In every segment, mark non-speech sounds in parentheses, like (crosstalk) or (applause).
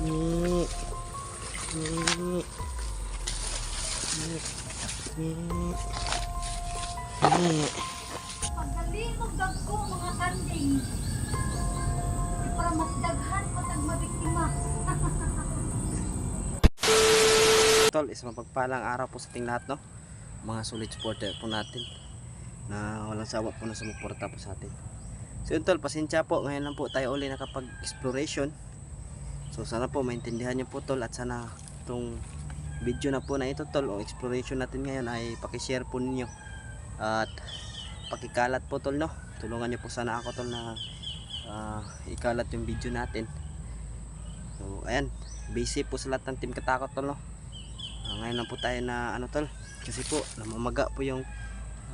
Ni. Ni. Ni. Ni. Ni. Pagkalimog dagko mga kanding. Para mas daghan patag mabiktima. (laughs) Tol, isang mapagpalang araw po sa ating lahat, no? Mga solid supporter po natin na walang sawa po na sumuporta po sa atin. So yun tol, pasensya po. Ngayon lang po tayo uli nakapag-exploration. So sana po maintindihan niyo po tol at sana itong video na po na ito tol o exploration natin ngayon ay pakishare po ninyo at pakikalat po tol no. Tulungan niyo po sana ako tol na ah, ikalat yung video natin. So ayan, busy po sa lahat ng team katakot tol no. Ah, ngayon lang po tayo na ano tol kasi po namamaga po yung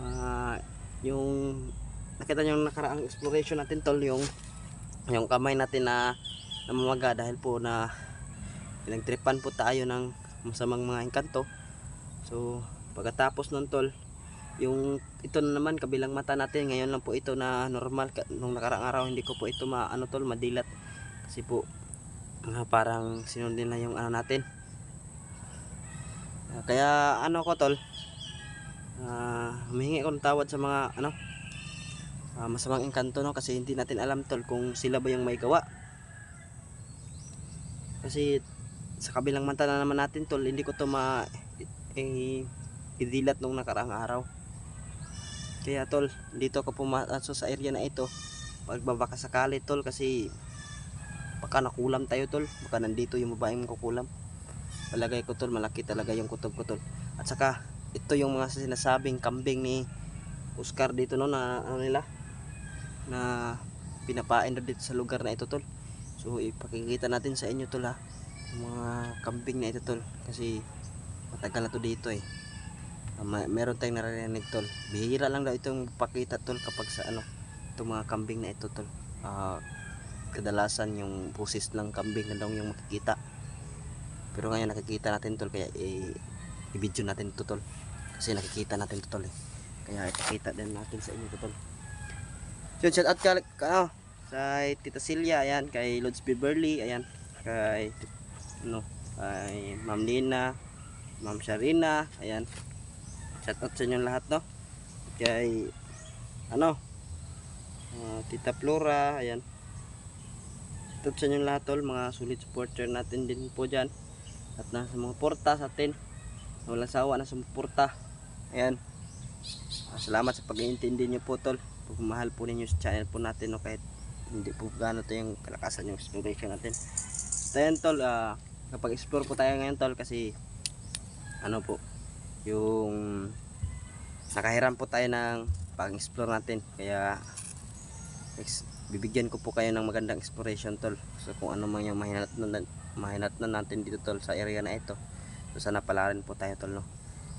ah, yung nakita yung nakaraang exploration natin tol yung yung kamay natin na namamaga dahil po na pinagtripan po tayo ng masamang mga engkanto. So pagkatapos nun tol yung ito na naman kabilang mata natin ngayon lang po ito na normal. Nung nakaraang araw hindi ko po ito ma ano tol madilat. Kasi po ah, parang sinundin na yung ano natin. Ah, kaya ano ko tol ah humihingi ako ng tawad sa mga ano ah, masamang engkanto no? Kasi hindi natin alam tol kung sila ba yung may gawa kasi sa kabilang mata na naman natin tol hindi ko to ma eh, nung nakaraang araw. Kaya tol dito ako pumasok sa area na ito. Pagbabaka sakali tol kasi baka nakulam tayo tol. Baka nandito yung babaeng kukulam. Palagay ko tol malaki talaga yung kutob ko tol. At saka ito yung mga sinasabing kambing ni Oscar dito no na ano nila na pinapain daw dito sa lugar na ito tol so ipakikita natin sa inyo tol ha mga kambing na ito tol. Kasi matagal na to dito eh. Ah, may, meron tayong narinig tol. Bihira lang daw itong pakita tol kapag sa ano itong mga kambing na ito tol. Ah, kadalasan yung pusis ng kambing na daw yung makikita. Pero ngayon nakikita natin tol kaya i- i-video natin ito tol. Kasi nakikita natin ito tol eh. kaya ipakita din natin sa inyo ito tol. So shout out ka, ka ano, sa Tita Celia ayan. Kay Lods Beverly ayan. Kay ano kay Ma'am Lina Ma'am Sharina ayan. Shout out sa inyo lahat no? Kay ano ah, Tita Flora ayan. Shout out sa inyo lahat tol. Mga solid supporter natin din po dyan. At nasa mga porta sa atin. Walang sawa na sumuporta ayan. Ah, salamat sa pag-iintindi nyo po tol. Pagmahal po ninyo sa channel po natin no, kahit hindi po gano'n to yung kalakasan yung exploration natin. So ayan tol ah, kapag explore po tayo ngayon tol kasi ano po yung nakahiram po tayo ng pag-explore natin. Kaya ex- bibigyan ko po kayo ng magandang exploration tol. So kung ano man yung mahinat na, mahinat na natin dito tol sa area na ito. So sana pala rin po tayo tol no?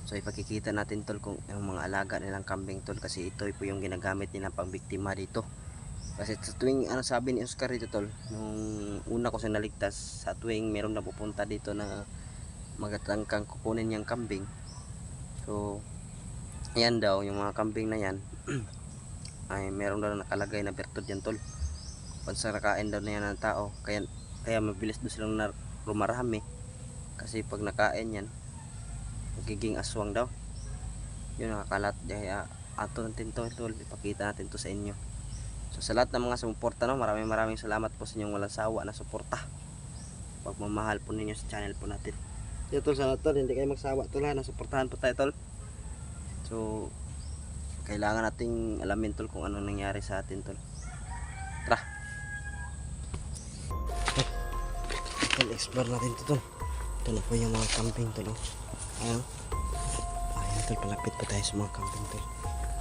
So ipakikita natin tol kung yung mga alaga nilang kambing tol kasi ito po yung ginagamit nilang pang biktima dito kasi sa tuwing ano sabi ni Oscar dito tol nung una ko siya naligtas sa tuwing meron na pupunta dito na magatangkang kukunin niyang kambing. So yan daw yung mga kambing na yan (clears throat) ay meron daw nakalagay na bertod yan tol. Pag sa nakain daw na yan ng tao kaya, kaya mabilis daw silang na rumarami. Kasi pag nakain yan magiging aswang daw. Yun nakakalat. Kaya ato natin to tol. Ipakita natin to sa inyo so sa lahat ng mga sumuporta no maraming maraming salamat po sa inyong walang sawa na suporta. Pagmamahal po ninyo sa channel po natin. Yun tol sa lahat tol hindi kayo magsawa tol ha. Nasuportahan po tayo tol. So kailangan nating alamin tol kung ano nangyari sa atin tol. Tara. Tol explore natin to tol. Na po yung mga camping tol oh. ayan. Ayan tol palapit pa tayo sa mga camping tol.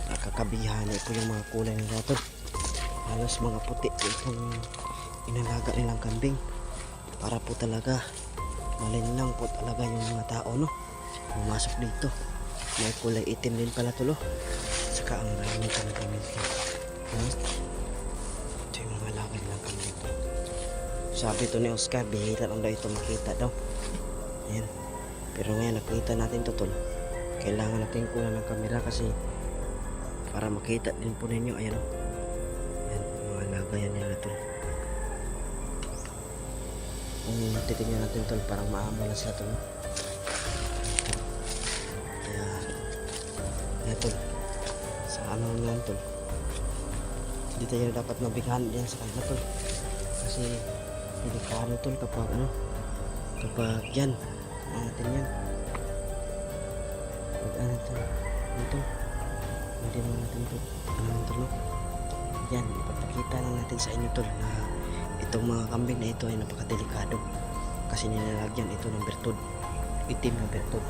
Nakakabihan po yung mga kulay nila tol halos mga puti itong inalaga nilang kambing para po talaga malinlang po talaga yung mga tao no pumasok dito may kulay itim din pala tulo saka ang rami talaga nito hmm? ito yung mga alaga nilang kambing tol sabi to ni Oscar bihira lang daw ito makita daw Ayan. Pero ngayon nakita natin to tol. Kailangan natin kunan ng kamera kasi para makita din po ninyo. Ayan o. Ayan. Mga alaga yan nila tol. Kung titignan natin tol, parang maamo na sila tol. Kaya, kaya tol, sa ano nga tol, hindi tayo dapat mabighan yan sa kanila tol. Kasi, delikado tol kapag ano, kapag yan, ano natin yan. Pag ano tol, dito, hindi mo natin ito, ano tol, no? Yan, ipapakita lang natin sa inyo tol na itong mga kambing na ito ay napakadelikado. Kasi nilalagyan ito ng bertod itim na bertod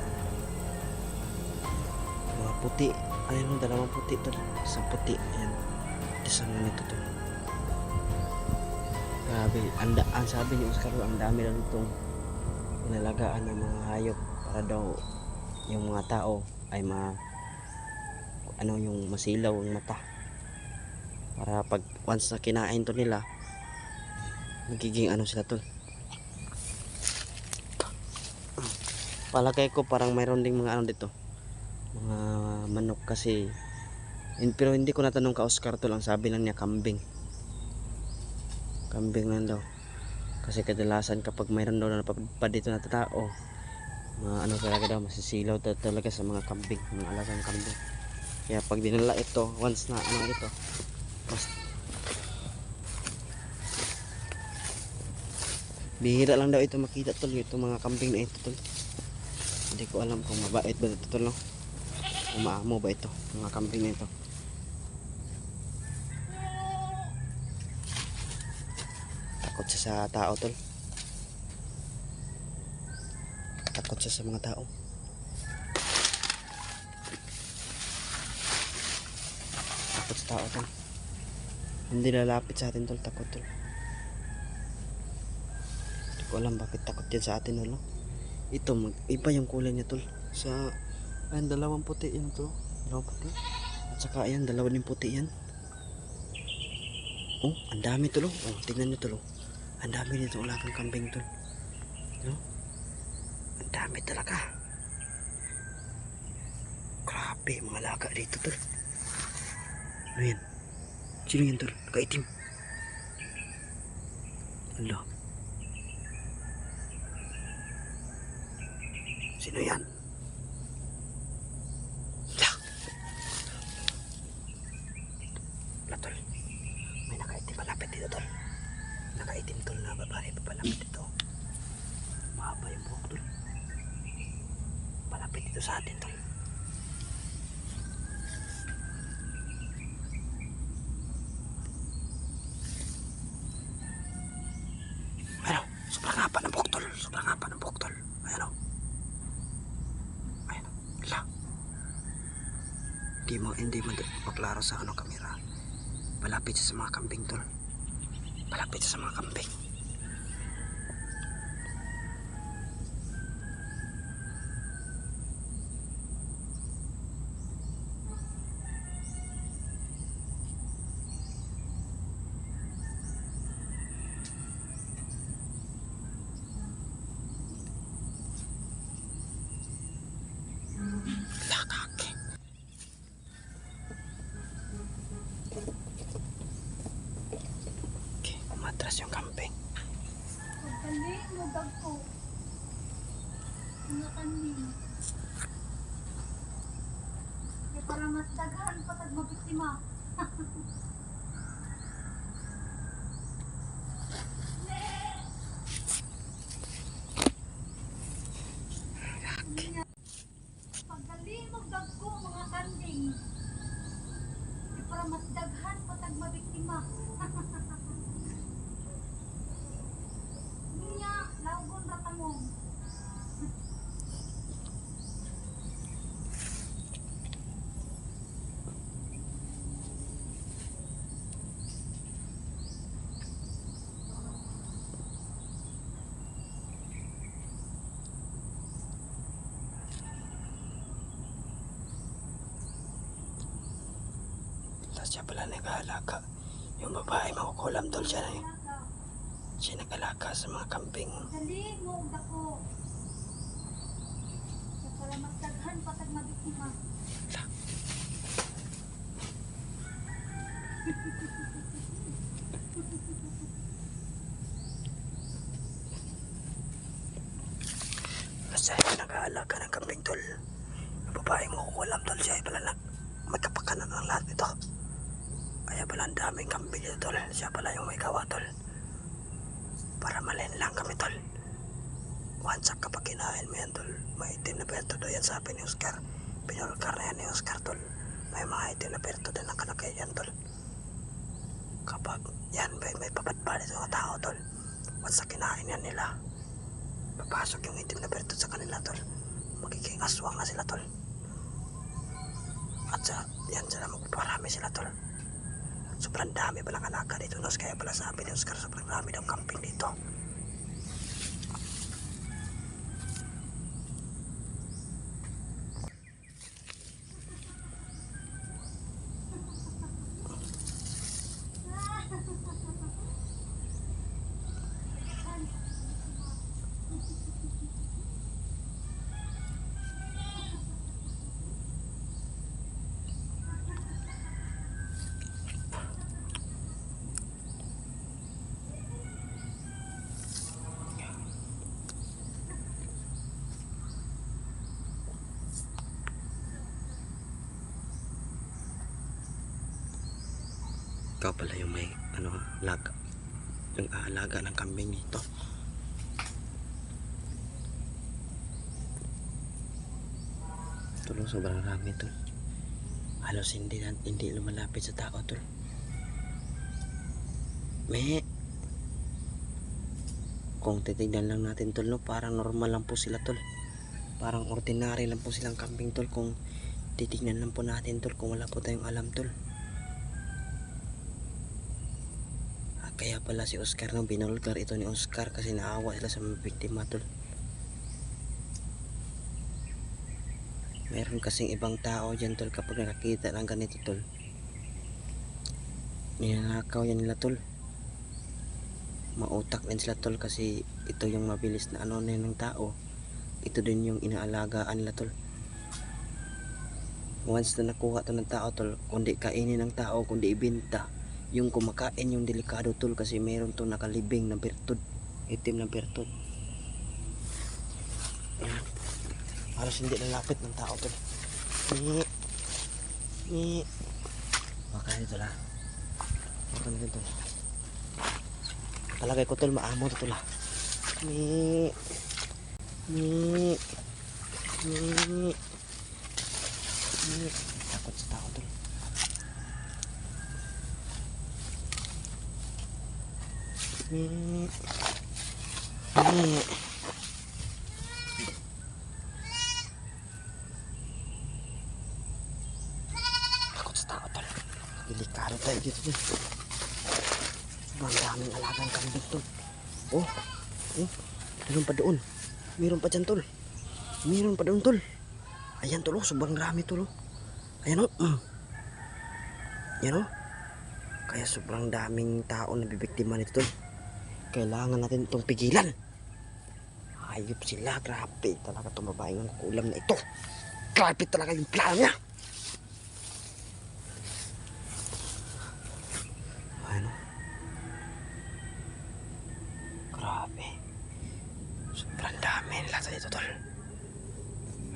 mga puti. Ayun dalawang puti tol isang puti. Ayan. Isang nito tol grabe. Ang, ang sabi ni Oscar ang dami lang itong inalagaan ng mga hayop para daw yung mga tao ay ma ano yung masilaw ang mata para pag once na kinain to nila nagiging ano sila tol palagay ko parang mayroon ding mga ano dito. Mga manok kasi pero hindi ko natanong ka Oscar tol ang sabi lang niya kambing. Kambing lang daw. Kasi kadalasan kapag mayroon daw na napapadpad dito na tao mga ano talaga daw masisilaw ta- talaga sa mga kambing mga alagang kambing. Kaya pag dinala ito once na ano ito Bihira lang daw ito makita tol itong mga kambing na ito tol. Hindi ko alam kung mabait ba ito tol no. Kung maamo ba ito mga kambing na ito. Takot siya sa tao tol. Takot siya sa mga tao. Takot sa tao tol. Hindi lalapit sa atin tol, takot tol. Hindi ko alam bakit takot yan sa atin, ano? Ito, mag, iba yung kulay niya, tol. Sa, ayan, dalawang puti yan, tol. Dalawang puti. At saka, ayan, dalawa din puti yan. Oh, ang dami, tol. oh. Oh, tingnan niyo, tol. oh. Ang dami nito ulagang kambing, tol. No? Ang dami talaga. Grabe, mga laga dito, tol. Ano yan? Sino yan, tol? Nakaitim. Ala. Sino yan? La. La, tol. May nakaitim malapit dito, tol. Nakaitim, tol, na babae pa palapit dito. Mahaba yung tol. Palapit dito sa atin, tol. Ano? Sobrang haba ng buhok, tol. Sobrang haba ng buhok, tol. Ayan o. Ayan o. La. Hindi mo, hindi mo maklaro sa ano kamera. Palapit siya sa mga kambing, tol. Palapit siya sa mga kambing. Umatras yung kambing. Pagkaling mo dagko. Mga kanin. (laughs) Para mas daghan pa tag mabiktima. Pagkaling mo dagko mga kanding. Para mas (laughs) daghan mabiktima. Niya, laugon ratamong. Tapos siya pala nag-aalaga. Yung babae makukulam tol siya na eh. Siya nag-alaga sa mga kambing. Dali mo dako. Kaya para mas daghan pa tag mabiktima. Siya ay nag-aalaga kambing tol. Ang babaeng makukulam tol. Siya ay pala nag may kapakanan ng lahat nito. Kaya pala ang daming kambing dito tol. Siya pala yung may gawa tol. Para malin lang kami tol. Up kapag kinain mo yan tol. May itim na perto doon yan sabi ni Oscar. Pinulkar na yan ni Oscar tol. May mga itim na perto doon nakalagay yan tol. Kapag yan may, may dito ng tao tol. Na kinain yan nila. Papasok yung itim na perto sa kanila tol. Magiging aswang na sila tol. At sa yan sila magpaparami sila tol. Sobrang dami palang alaga dito nos kaya pala sabi ni Oscar sobrang dami daw camping dito. Ikaw pala yung may ano, alaga. Yung aalaga ng kambing dito. Tulong sobrang rami to. Halos hindi, hindi lumalapit sa tao to. Me. Kung titignan lang natin tol no, parang normal lang po sila tol. Parang ordinary lang po silang kambing tol kung titignan lang po natin tol kung wala po tayong alam tol. Kaya pala si Oscar nang binulgar ito ni Oscar kasi naawa sila sa mga biktima tol. Meron kasing ibang tao dyan tol kapag nakakita ng ganito tol. Ninanakaw yan nila tol. Mautak din sila tol kasi ito yung mabilis na ano na ng tao. Ito din yung inaalagaan nila tol. Once na nakuha to ng tao tol, kundi kainin ng tao, kundi ibenta. Yung kumakain yung delikado tol kasi meron to nakalibing na bertud. Itim na bertud. Ayan. Halos hindi nalapit ng tao tol. Baka dito la. Baka na dito. Palagay ko tol maamo to tol ah. Ni. Ni. Ni. Takot sa tao tol. Ni. Ni. Takot sa tao tol. Delikado tayo dito tol. Sobrang daming alagang kambing tol. Oh. Oh. Meron pa doon. Meron pa dyan tol. Meron pa doon tol. Ayan tol oh. Sobrang dami tol oh. Ayan oh. Mm. Yan oh. Kaya sobrang daming tao na bibiktima nito tol. Kailangan natin itong pigilan. Hayop sila. Grabe talaga itong babaeng kulam na ito. Grabe talaga yung plano niya. Ano? Grabe. Sobrang dami nila sa dito, tol.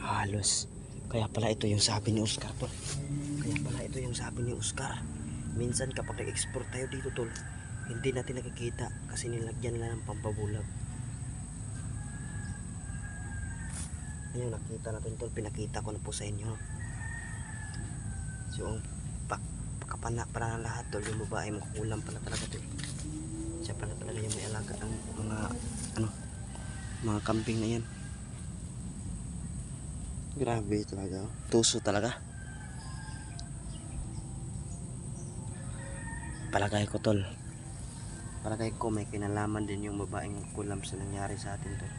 Halos. Kaya pala ito yung sabi ni Oscar, tol. Kaya pala ito yung sabi ni Oscar. Minsan kapag nag-export tayo dito, tol, hindi natin nakikita kasi nilagyan nila ng pampabulag. Ayun, nakita natin, tol. Pinakita ko na po sa inyo. So, ang pak kapana para ng lahat tol yung babae makukulam pala talaga tol siya pala talaga yung may alaga ng mga ano mga kambing na yan grabe talaga oh. tuso talaga palagay ko tol palagay ko may kinalaman din yung babaeng kulam sa nangyari sa atin tol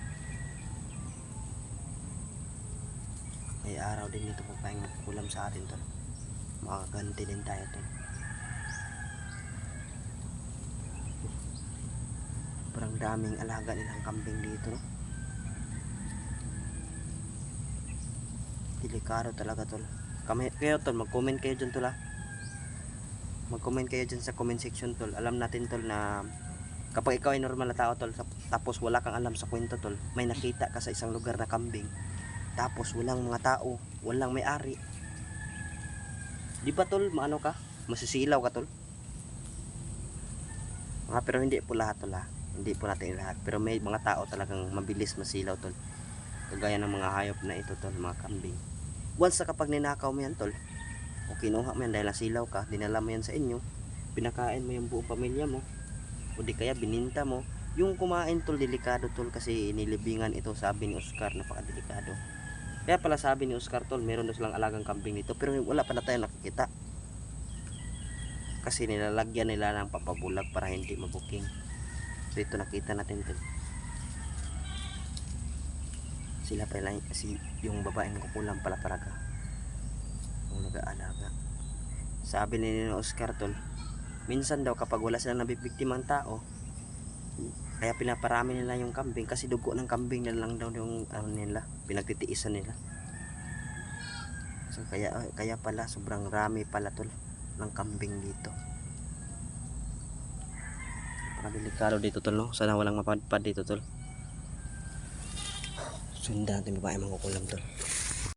may araw din ito babaeng kulam sa atin tol makaganti din tayo tol parang daming alaga nilang kambing dito no? delikado talaga tol. Kayo tol mag comment kayo dyan tol ha mag comment kayo dyan sa comment section tol alam natin tol na Kapag ikaw ay normal na tao tol, tap- tapos wala kang alam sa kwento tol, may nakita ka sa isang lugar na kambing, tapos walang mga tao, walang may-ari. Di ba tol, maano ka? Masisilaw ka tol? Mga pero hindi po lahat tol ha. Hindi po natin lahat. Pero may mga tao talagang mabilis masilaw tol. Kagaya ng mga hayop na ito tol, mga kambing. Once na kapag ninakaw mo yan tol, o kinuha mo yan dahil nasilaw ka, dinala mo yan sa inyo, pinakain mo yung buong pamilya mo, o di kaya bininta mo, yung kumain tol, delikado tol kasi nilibingan ito sabi ni Oscar, napakadelikado. Kaya pala sabi ni Oscar tol, meron daw silang alagang kambing dito, pero wala pa na tayo nakikita. Kasi nilalagyan nila ng papabulag para hindi mabuking. So ito nakita natin tol. Sila pala kasi yung babaeng kukulang pala talaga. Yung nag-aalaga. Sabi ni Nino Oscar tol, minsan daw kapag wala silang nabibiktimang tao, kaya pinaparami nila yung kambing kasi dugo ng kambing na lang daw yung ano nila, pinagtitiisan nila. So kaya kaya pala sobrang rami pala tol ng kambing dito. Napakadelikado dito tol no. Sana walang mapadpad dito tol. Sundan natin babae mangkukulam tol.